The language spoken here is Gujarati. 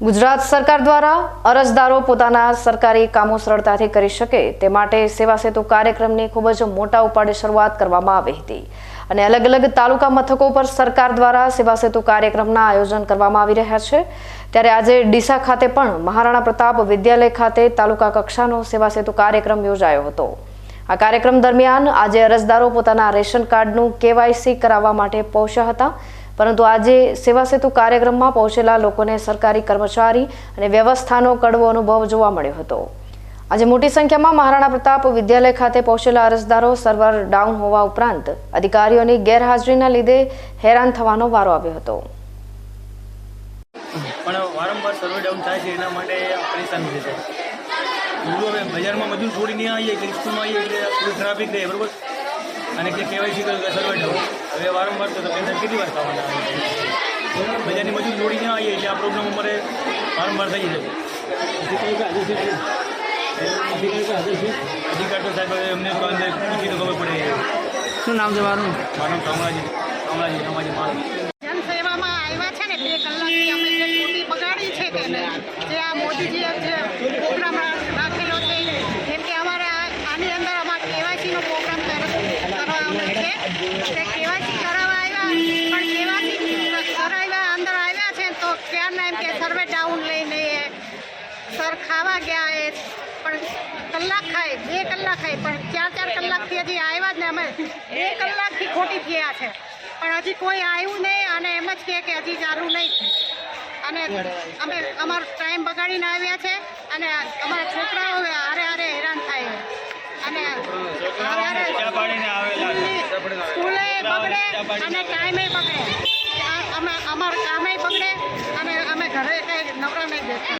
ગુજરાત સરકાર દ્વારા અરજદારો પોતાના સરકારી કામો સરળતાથી કરી શકે તે માટે સેવા સેતુ કાર્યક્રમની ખૂબ જ મોટા ઉપાડે શરૂઆત કરવામાં આવી હતી. અને અલગ અલગ તાલુકા મથકો પર સરકાર દ્વારા સેવા સેતુ કાર્યક્રમના આયોજન કરવામાં આવી રહ્યા છે. ત્યારે આજે ડીસા ખાતે પણ મહારાણા પ્રતાપ વિદ્યાલય ખાતે તાલુકા કક્ષાનો સેવા સેતુ કાર્યક્રમ યોજાયો હતો. આ કાર્યક્રમ દરમિયાન આજે અરજદારો પોતાના રેશન કાર્ડનું કેવાયસી કરાવવા માટે પહોંચ્યા હતા. પરંતુ આજે સેવા સેતુ કાર્યક્રમમાં પહોંચેલા લોકોને સરકારી કર્મચારી અને વ્યવસ્થાનો કડવો અનુભવ જોવા મળ્યો હતો. આજે મોટી સંખ્યામાં મહારાણા પ્રતાપ વિદ્યાલય ખાતે પહોંચેલા અરજદારો સર્વર ડાઉન હોવા ઉપરાંત અધિકારીઓની ગેરહાજરીના લીધે હેરાન થવાનો વારો આવ્યો હતો. પણ વારંવાર સર્વે ડાઉન થાય છે, એના માટે પરેશાની છે બીજું હવે બજારમાં મજૂર છોડીને આવીએ કે સ્કૂલમાં આવીએ એટલે થોડી ટ્રાફિક રહે, બરોબર? અને કે કહેવાય છે કે સર્વે ડાઉન. હવે વારંવાર તો તમે કેટલી વાર થવાના આવે બજારની મજૂર છોડીને આવીએ એટલે આ પ્રોબ્લેમ અમારે વારંવાર થઈ જાય. અધિકાર તો સાહેબ અમને પૂછી તો ખબર પડે. શું નામ છે મારું? મારું કામરાજી કામરાજી સમાજી મારું. જનસેવામાં આવ્યા છે ને બે કલાકથી અમે જે ડ્યુટી બગાડી છે કે ને જે આ મોદીજીએ જે પ્રોગ્રામ રાખેલો છે જેમ કે અમારે આની અંદર અમારે કેવાયસીનો પ્રોગ્રામ કરવાનો છે. સર ખાવા ગયા એ પણ કલાક ખાય બે કલાક ખાય પણ ચાર ચાર કલાકથી હજી આવ્યા જ ને અમે. બે કલાકથી ખોટી થયા છે. પણ હજી કોઈ આવ્યું નહીં અને એમ જ કહે કે હજી સારું નહીં અને અમે અમારો ટાઈમ બગાડીને આવ્યા છે અને અમારા છોકરાઓ હારે હારે હેરાન થાય અને હારે સ્કૂલે બગડે અને ટાઈમે બગડે. અમે અમારું કામે બગડે અને